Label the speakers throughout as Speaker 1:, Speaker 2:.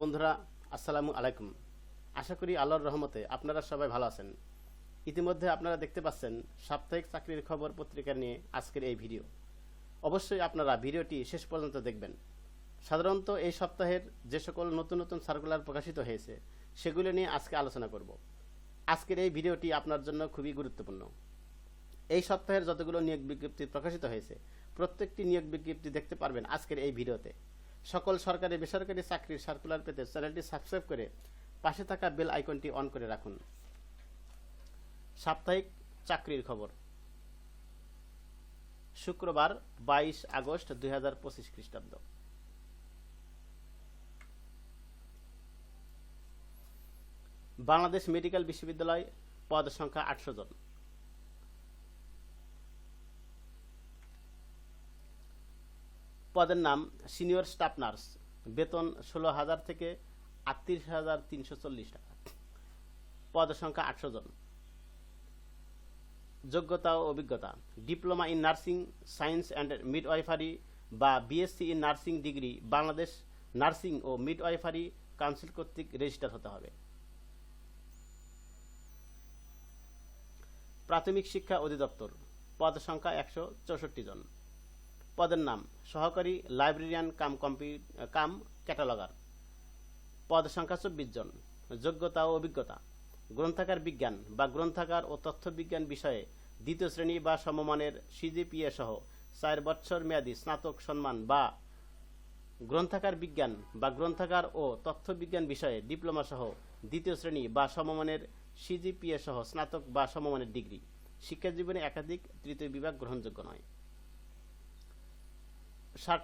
Speaker 1: বন্ধুরা, আসসালামু আলাইকুম। আশা করি আল্লাহর রহমতে আপনারা সবাই ভালো আছেন। ইতিমধ্যে আপনারা দেখতে পাচ্ছেন সাপ্তাহিক চাকরির খবর পত্রিকা নিয়ে আজকের এই ভিডিও। অবশ্যই আপনারা ভিডিওটি শেষ পর্যন্ত দেখবেন। সাধারণত এই সপ্তাহের যে সকল নতুন নতুন সার্কুলার প্রকাশিত হয়েছে, সেগুলো নিয়ে আজকে আলোচনা করব। আজকের এই ভিডিওটি আপনার জন্য খুবই গুরুত্বপূর্ণ। এই সপ্তাহের যতগুলো নিয়োগ বিজ্ঞপ্তি প্রকাশিত হয়েছে, প্রত্যেকটি নিয়োগ বিজ্ঞপ্তি দেখতে পারবেন আজকের এই ভিডিওতে। সকল সরকারি, বেসরকারি চাকরির সার্কুলার পেতে চ্যানেলটি সাবস্ক্রাইব করে পাশে থাকা বেল আইকনটি অন করে রাখুন। সাপ্তাহিক চাকরির খবর। শুক্রবার বাইশ আগস্ট দুই হাজার পঁচিশ খ্রিস্টাব্দ। বাংলাদেশ মেডিকেল বিশ্ববিদ্যালয় পদ সংখ্যা আটশো জন। পদের নাম সিনিয়র স্টাফ নার্স। বেতন ষোলো হাজার থেকে আটত্রিশ হাজার তিনশো চল্লিশ টাকা। পদ সংখ্যা আটশো জন। যোগ্যতা ও অভিজ্ঞতা। Diploma in nursing, science and midwifery বা BSc in nursing degree Bangladesh nursing O midwifery council কর্তৃক রেজিস্টার হতে হবে। প্রাথমিক শিক্ষা অধিদপ্তর। পদ সংখ্যা একশো চৌষট্টি জন। পদের নাম, সহকারী লাইব্রেরিয়ান কাম কম্পি, কাম ক্যাটালগার। পদ সংখ্যা চব্বিশ জন, যোগ্যতা ও অভিজ্ঞতা। গ্রন্থাগার বিজ্ঞান বা গ্রন্থাগার ও তথ্য বিজ্ঞান বিষয়ে দ্বিতীয় শ্রেণি বা সমমানের সিজিপিএ সহ চার বছর মেয়াদী স্নাতক সম্মান বা গ্রন্থাগার বিজ্ঞান বা গ্রন্থাগার ও তথ্য বিজ্ঞান বিষয়ে ডিপ্লোমা সহ দ্বিতীয় শ্রেণি বা সমমানের সিজিপিএ সহ স্নাতক বা সমমানের ডিগ্রি। শিক্ষাজীবনে একাধিক তৃতীয় বিভাগ গ্রহণযোগ্য নয়।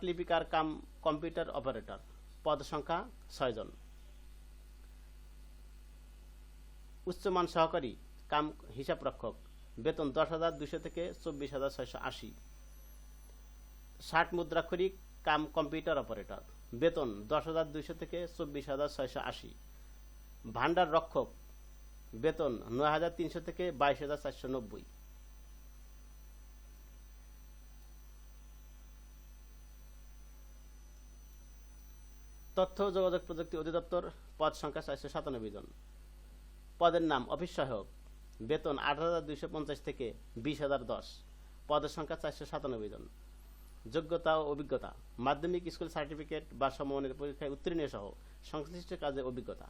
Speaker 1: লিপিকার কাম কম্পিউটার অপারেটর। পদ সংখ্যা ছয়জন উচ্চমান সহকারী কাম হিসাব রক্ষক। বেতন দশ হাজার দুশো থেকে চব্বিশ হাজার ছয়শো আশি। ষাট মুদ্রাক্ষরিক কাম কম্পিউটার অপারেটর। বেতন দশ হাজার দুশো থেকে চব্বিশ হাজার ছয়শো আশি। ভান্ডার রক্ষক। বেতন নয় হাজার তিনশো থেকে বাইশ হাজার চারশো নব্বই। তথ্য, যোগাযোগ প্রযুক্তি অধিদপ্তর পদ সংখ্যা চারশো সাতানব্বই জন। পদের নাম অফিস সহায়ক। বেতন আট হাজার দুইশো পঞ্চাশ থেকে বিশ হাজার দশ। পদের সংখ্যা চারশো সাতানব্বই জন। যোগ্যতা ও অভিজ্ঞতা। মাধ্যমিক স্কুল সার্টিফিকেট বা সমমানের পরীক্ষায় উত্তীর্ণ সহ সংশ্লিষ্ট কাজে অভিজ্ঞতা।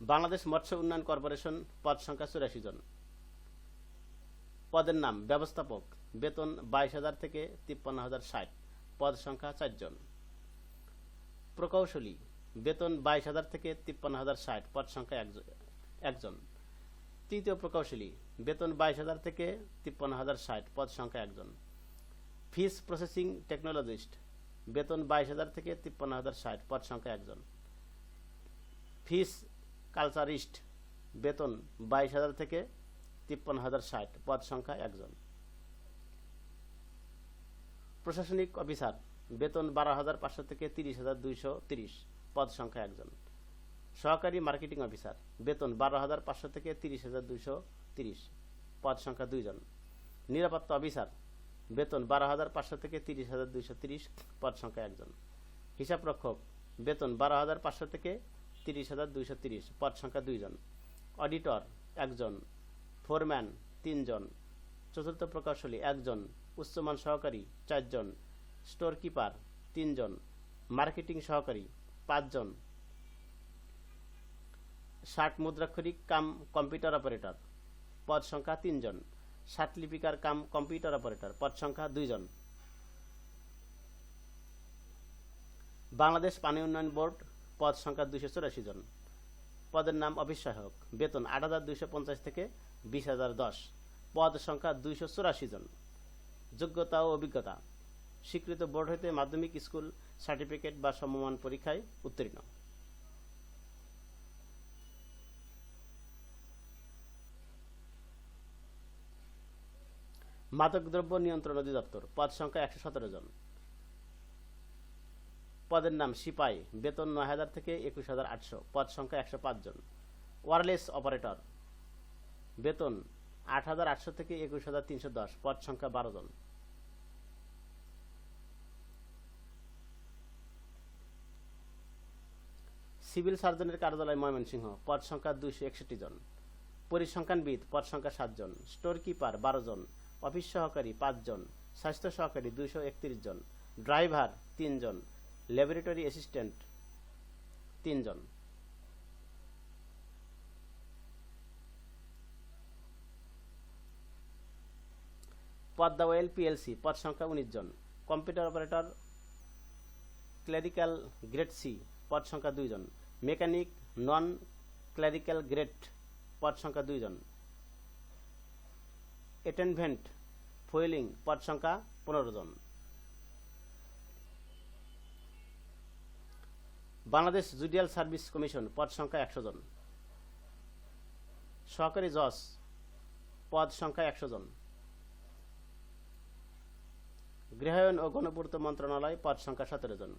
Speaker 1: বাংলাদেশ মৎস্য উন্নয়ন কর্পোরেশন পদ সংখ্যা চুরাশি জন। পদের নাম ব্যবস্থাপক। বেতন বাইশ হাজার থেকে তিপ্পান্ন হাজার ষাট। পদ সংখ্যা চারজন। প্রকৌশলী, বেতন বাইশ হাজার থেকে তিপ্পান্ন হাজার ষাট, পদ সংখ্যা একজ- একজন। তৃতীয় প্রকৌশলী, বেতন বাইশ হাজার থেকে তিপ্পান্ন হাজার ষাট, পদ সংখ্যা একজন। ফিস প্রসেসিং টেকনোলজিস্ট, বেতন বাইশ হাজার থেকে তিপ্পান্ন হাজার ষাট, পদ সংখ্যা একজন। ফিস কালচারিস্ট, বেতন বাইশ হাজার থেকে তিপ্পান্ন হাজার ষাট, পদ সংখ্যা একজন। প্রশাসনিক অফিসার, বেতন বারো হাজার পাঁচশো থেকে তিরিশ হাজার দুইশো তিরিশ, পদ সংখ্যা একজন। সহকারী মার্কেটিং অফিসার, বেতন বারো হাজার পাঁচশো থেকে তিরিশ হাজার দুইশো তিরিশ, পদ সংখ্যা দুইজন। নিরাপত্তা অফিসার, বেতন বারো হাজার পাঁচশো থেকে তিরিশ হাজার দুইশো তিরিশ, পদ সংখ্যা একজন। হিসাবরক্ষক বেতন বারো হাজার পাঁচশো থেকে তিরিশ হাজার দুইশো তিরিশ, পদ সংখ্যা দুইজন। অডিটর, একজন। ফোরম্যান, তিনজন। চতুর্থ প্রকৌশলী, একজন। উচ্চমান সহকারী চারজন স্টোর কিপার তিনজন মার্কেটিং সহকারী পাঁচজন। ষাট মুদ্রাক্ষরিক কাম কম্পিউটার অপারেটর পদ সংখ্যা তিনজন। ষাট লিপিকার কাম কম্পিউটার অপারেটর পদ সংখ্যা দুইজন। বাংলাদেশ পানি উন্নয়ন বোর্ড, পদ সংখ্যা দুইশো চুরাশি জন। পদের নাম সহায়ক, বেতন আট হাজার দুইশো পঞ্চাশ থেকে বিশ হাজার দশ। পদ সংখ্যা দুইশো চুরাশি জন। যোগ্যতা ও অভিজ্ঞতা। স্বীকৃত বোর্ড হইতে মাধ্যমিক স্কুল সার্টিফিকেট বা সমমান পরীক্ষায় উত্তীর্ণ। মাদকদ্রব্য নিয়ন্ত্রণ অধিদপ্তর, পদ সংখ্যা একশো সতেরো জন। পদের নাম সিপাই, বেতন নয় হাজার থেকে একুশ হাজার আটশো, পদ সংখ্যা একশো পাঁচ জন। ওয়ারলেস অপারেটর, বেতন আট হাজার আটশো থেকে একুশ হাজার তিনশো দশ, পদ সংখ্যা বারো জন। সিভিল সার্জনের কার্যালয় ময়মনসিংহ, পদ সংখ্যা দুইশো একষট্টি জন। পরিসংখ্যানবিদ, পদ সংখ্যা সাতজন স্টোর কিপার বারো জন। অফিস সহকারী পাঁচজন স্বাস্থ্য সহকারী দুইশো একত্রিশ জন। ড্রাইভার তিনজন ল্যাবরেটরি অ্যাসিস্ট্যান্ট তিনজন পদ্মা ওয়েল পিএলসি পদ সংখ্যা উনিশ জন। Computer operator clerical grade C, পদ সংখ্যা দুইজন মেকানিক, নন ক্লেরিক্যাল গ্রেড, পদ সংখ্যা দুইজন অ্যাটেনভেন্ট, ফুয়েলিং, পদ সংখ্যা পনেরো জন। বাংলাদেশ জুডিয়াল সার্ভিস কমিশন, পদ সংখ্যা একশো জন। সহকারী জজ, পদ সংখ্যা একশো জন। গৃহায়ন ও গণপূর্ত মন্ত্রণালয়, পদ সংখ্যা সতেরো জন।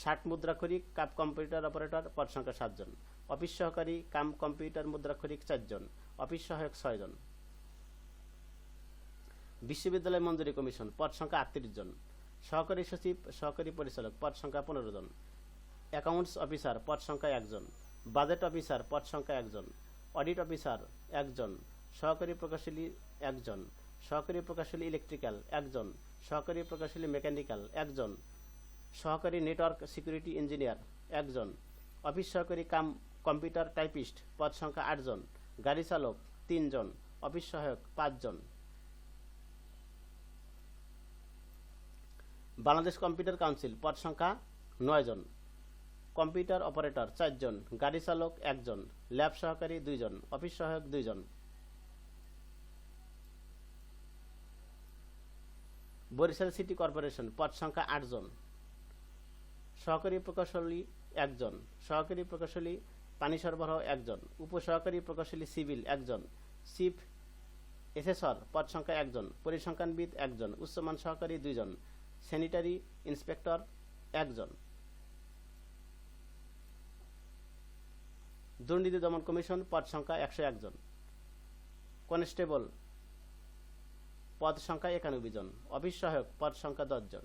Speaker 1: ষাট মুদ্রাক্ষরিক কাপ কম্পিউটার অপারেটর, পদ সংখ্যা সাতজন অফিস সহকারী, কাম কম্পিউটার মুদ্রাক্ষরিক চারজন অফিস সহায়ক ছয়জন বিশ্ববিদ্যালয় মঞ্জুরি কমিশন, পদ সংখ্যা আটত্রিশ জন। সহকারী সচিব, সহকারী পরিচালক, পদ সংখ্যা পনেরো জন। অ্যাকাউন্টস অফিসার, পদ সংখ্যা একজন বাজেট অফিসার, পদ সংখ্যা একজন অডিট অফিসার একজন সহকারী প্রকৌশলী একজন সহকারী প্রকৌশলী ইলেকট্রিক্যাল একজন সহকারী প্রকৌশলী মেকানিক্যাল, একজন। সহকারী নেটওয়ার্ক সিকিউরিটি ইঞ্জিনিয়ার, একজন। অফিস সহকারী কাম কম্পিউটার টাইপিস্ট, পদ সংখ্যা আটজন গাড়ি চালক তিনজন অফিস সহায়ক পাঁচজন বাংলাদেশ কম্পিউটার কাউন্সিল, পদ সংখ্যা নয় জন। কম্পিউটার অপারেটর চারজন গাড়ি চালক একজন ল্যাব সহকারী দুইজন অফিস সহায়ক দুইজন বরিশাল সিটি কর্পোরেশন, পদ সংখ্যা আটজন সহকারী প্রকৌশলী একজন সহকারী প্রকৌশলী পানি সরবরাহ একজন উপসহকারী প্রকৌশলী সিভিল একজন চিফ এসেসর পদ সংখ্যা একজন পরিসংখ্যানবিদ একজন উচ্চমান সহকারী দুইজন স্যানিটারি ইন্সপেক্টর একজন দুর্নীতি দমন কমিশন পদ সংখ্যা একশো একজন কনস্টেবল পদ সংখ্যা একানব্বই জন অফিস সহায়ক পদ সংখ্যা দশ জন।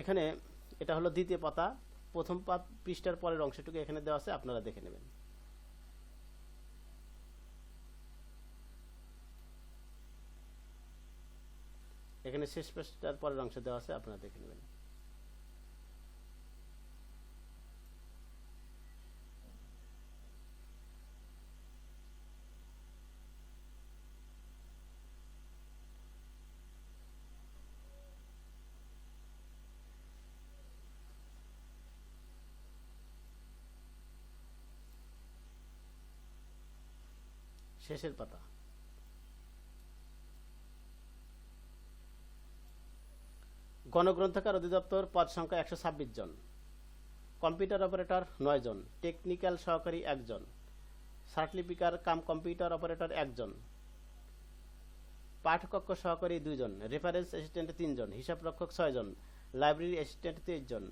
Speaker 1: এখানে এটা হলো দ্বিতীয় পাতা, প্রথম পৃষ্ঠার পরের অংশটুকু এখানে দেওয়া আছে, আপনারা দেখে নেবেন। এখানে শেষ পৃষ্ঠার পরের অংশ দেওয়া আছে, আপনারা দেখে নেবেন। শেষের পাতা। গণগ্রন্থাগার অধিদপ্তর পদ সংখ্যা একশো ছাব্বিশ জন। কম্পিউটার অপারেটর নয় জন। টেকনিক্যাল সহকারী একজন সার্টিফিকার, কাম কম্পিউটার অপারেটর একজন পাঠকক্ষ সহকারী দুইজন রেফারেন্স অ্যাসিস্ট্যান্ট তিনজন হিসাবরক্ষক ছয়জন লাইব্রেরি অ্যাসিস্ট্যান্ট তেইশ জন।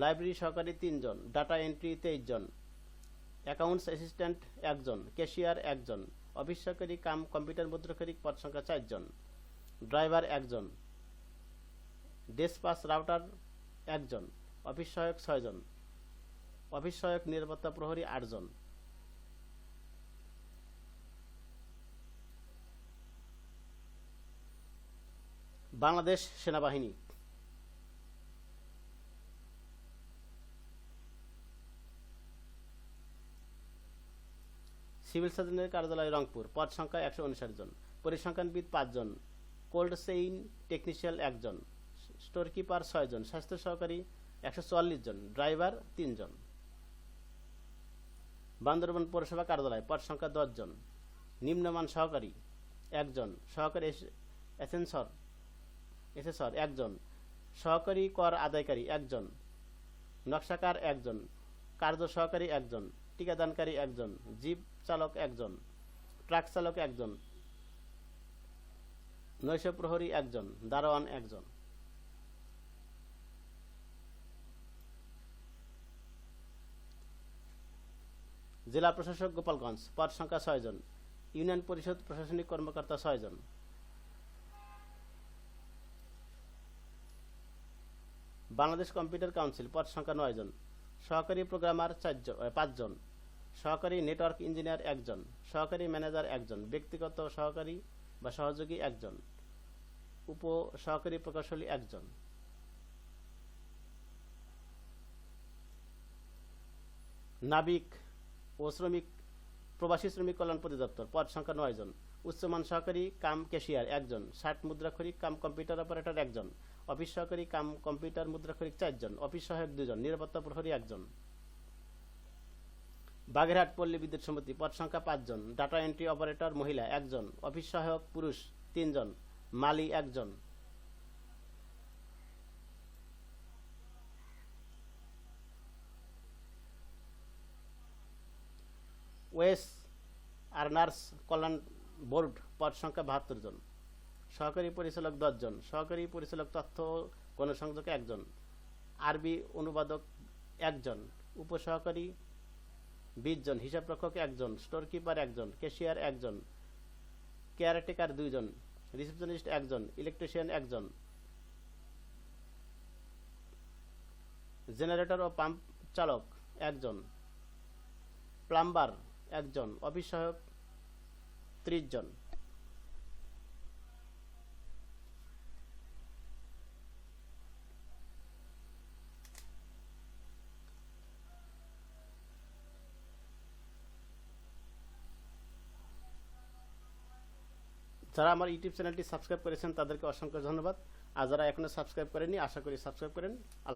Speaker 1: লাইব্রেরি সহকারী তিনজন ডাটা এন্ট্রি তেইশ জন। অ্যাকাউন্টস অ্যাসিস্ট্যান্ট একজন, ক্যাশিয়ার একজন অফিস সহকারী কাম, কম্পিউটার মুদ্রাক্ষরিক পদ সংখ্যা চারজন, ড্রাইভার একজন, ডেসপাস রাউটার একজন, অফিস সহায়ক ছয়জন, অফিস সহায়ক নিরাপত্তা প্রহরী আটজন। বাংলাদেশ সেনাবাহিনী সিভিল সার্জনের কার্যালয় রংপুর, পদ সংখ্যা একশো উনষাট জন, পরিসংখ্যানবিদ পাঁচজন কোল্ড চেইন টেকনিশিয়াল একজন স্টোর কিপার ছয়জন স্বাস্থ্য সহকারী একশো চুয়াল্লিশ জন, ড্রাইভার তিনজন বান্দরবান পৌরসভা কার্যালয়, পদ সংখ্যা দশ জন, নিম্নমান সহকারী একজন সহকারী এসেন্সর, এসেসর একজন সহকারী কর আদায়কারী একজন নকশাকার একজন কার্য সহকারী একজন টিকাদানকারী একজন জীব চালক একজন, ট্রাক চালক একজন, নৈশ প্রহরী একজন, দারোয়ান একজন। জেলা প্রশাসক গোপালগঞ্জ, পদ সংখ্যা ছয়জন ইউনিয়ন পরিষদ প্রশাসনিক কর্মকর্তা ছয়জন বাংলাদেশ কম্পিউটার কাউন্সিল, পদ সংখ্যা নয়জন সহকারী প্রোগ্রামার চারজন পাঁচজন। সহকারী নেটওয়ার্ক ইঞ্জিনিয়ার একজন, সহকারী ম্যানেজার একজন, ব্যক্তিগত সহকারী বা সহযোগী একজন, উপ সহকারী প্রকৌশলী একজন। নাবিক ও শ্রমিক, প্রবাসী শ্রমিক কল্যাণ পরিদপ্তর, পদ সংখ্যা নয় জন। উচ্চমান সহকারী কাম ক্যাশিয়ার একজন, ষাট মুদ্রাক্ষরিক কাম কম্পিউটার অপারেটর একজন অফিস সহকারী কাম, কম্পিউটার মুদ্রাক্ষরিক চারজন, অফিস সহায়ক দুজন, নিরাপত্তা প্রহরী একজন। বাগেরহাট পল্লী বিদ্যুৎ সমিতি পদ সংখ্যা পাঁচজন, ডাটা এন্ট্রি অপারেটর মহিলা একজন, অফিস সহায়ক পুরুষ তিনজন, মালি একজন। ওয়েস আর্নার্স কল্যাণ বোর্ড, পদ সংখ্যা বাহাত্তর জন। সহকারী পরিচালক দশজন, সহকারী পরিচালক তথ্য গণসংযোগ একজন, আরবি অনুবাদক একজন, উপসহকারী বিশ জন হিসাবরক্ষক একজন স্টোর কিপার একজন ক্যাশিয়ার একজন কেয়ারটেকার দুইজন রিসেপশনিস্ট একজন ইলেকট্রিশিয়ান একজন জেনারেটর ও পাম্প চালক একজন প্লাম্বার একজন অফিস সহায়ক ত্রিশ জন যারা আমার ইউটিউব চ্যানেলটি সাবস্ক্রাইব করেছেন তাদেরকে অসংখ্য ধন্যবাদ। আর যারা এখনও সাবস্ক্রাইব করেনি আশা করি সাবস্ক্রাইব করেন।